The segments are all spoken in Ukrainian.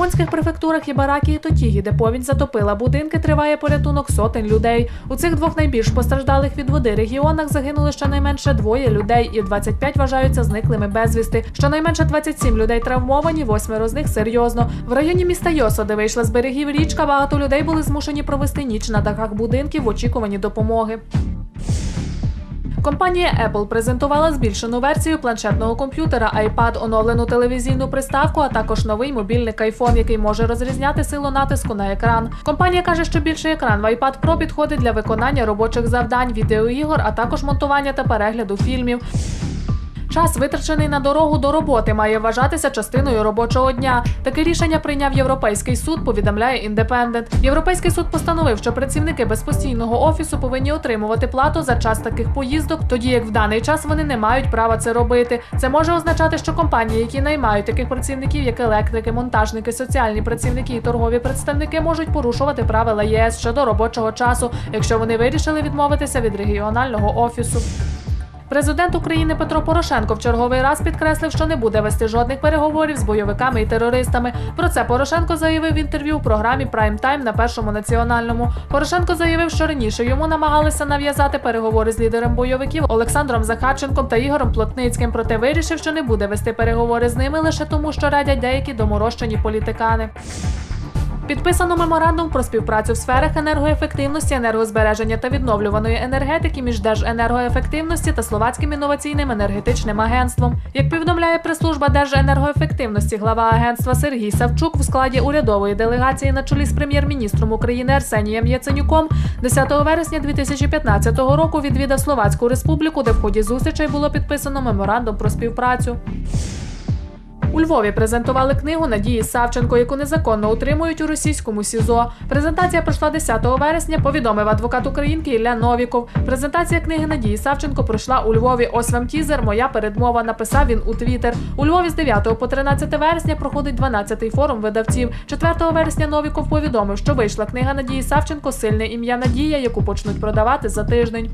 японських префектурах Ібаракі і Тотігі, де повінь затопила будинки, триває порятунок сотень людей. У цих двох найбільш постраждалих від води регіонах загинули щонайменше двоє людей, і 25 вважаються зниклими безвісти. Щонайменше 27 людей травмовані, восьмеро з них серйозно. В районі міста Йосо, де вийшла з берегів річка, багато людей були змушені провести ніч на дахах будинків в очікуванні допомоги. Компанія Apple презентувала збільшену версію планшетного комп'ютера iPad, оновлену телевізійну приставку, а також новий мобільник iPhone, який може розрізняти силу натиску на екран. Компанія каже, що більший екран в iPad Pro підходить для виконання робочих завдань, відеоігор, а також монтування та перегляду фільмів. Час, витрачений на дорогу до роботи, має вважатися частиною робочого дня. Таке рішення прийняв Європейський суд, повідомляє Індепендент. Європейський суд постановив, що працівники без постійного офісу повинні отримувати плату за час таких поїздок, тоді як в даний час вони не мають права це робити. Це може означати, що компанії, які наймають таких працівників, як електрики, монтажники, соціальні працівники і торгові представники, можуть порушувати правила ЄС щодо робочого часу, якщо вони вирішили відмовитися від регіонального офісу. Президент України Петро Порошенко в черговий раз підкреслив, що не буде вести жодних переговорів з бойовиками і терористами. Про це Порошенко заявив в інтерв'ю у програмі Прайм Тайм на першому національному. Порошенко заявив, що раніше йому намагалися нав'язати переговори з лідером бойовиків Олександром Захарченком та Ігорем Плотницьким. Проте вирішив, що не буде вести переговори з ними лише тому, що радять деякі доморощені політикани. Підписано меморандум про співпрацю в сферах енергоефективності, енергозбереження та відновлюваної енергетики між Держенергоефективності та Словацьким інноваційним енергетичним агентством. Як повідомляє прес-служба Держенергоефективності, глава агентства Сергій Савчук в складі урядової делегації на чолі з прем'єр-міністром України Арсенієм Яценюком 10 вересня 2015 року відвідав Словацьку республіку, де в ході зустрічей було підписано меморандум про співпрацю. У Львові презентували книгу Надії Савченко, яку незаконно утримують у російському СІЗО. Презентація пройшла 10 вересня. Повідомив адвокат Українки Ілля Новіков. Презентація книги Надії Савченко пройшла у Львові. Ось вам тізер. Моя передмова. Написав він у Твіттер. У Львові з 9 по 13 вересня проходить 12-й форум видавців. 4 вересня Новіков повідомив, що вийшла книга Надії Савченко Сильне ім'я Надія, яку почнуть продавати за тиждень.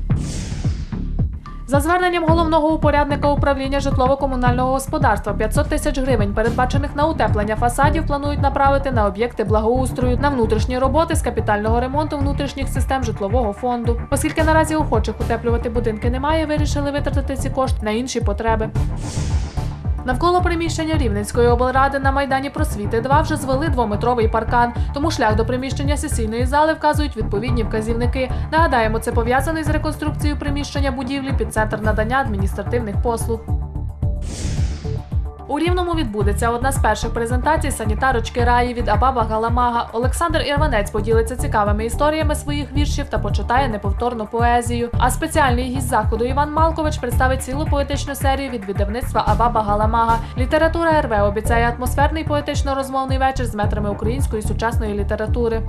За зверненням головного упорядника управління житлово-комунального господарства 500 тисяч гривень, передбачених на утеплення фасадів, планують направити на об'єкти благоустрою на внутрішні роботи з капітального ремонту внутрішніх систем житлового фонду. Оскільки наразі охочих утеплювати будинки немає, вирішили витратити ці кошти на інші потреби. Навколо приміщення Рівненської облради на майдані просвіти 2 вже звели двометровий паркан, тому шлях до приміщення сесійної зали вказують відповідні вказівники. Нагадаємо, це пов'язано із реконструкцією приміщення будівлі під центр надання адміністративних послуг. У Рівному відбудеться одна з перших презентацій санітарочки Раї від Абаба Галамага. Олександр Ірванець поділиться цікавими історіями своїх віршів та почитає неповторну поезію. А спеціальний гість заходу Іван Малкович представить цілу поетичну серію від видавництва Абаба Галамага. Література РВ обіцяє атмосферний поетично-розмовний вечір з метрами української сучасної літератури.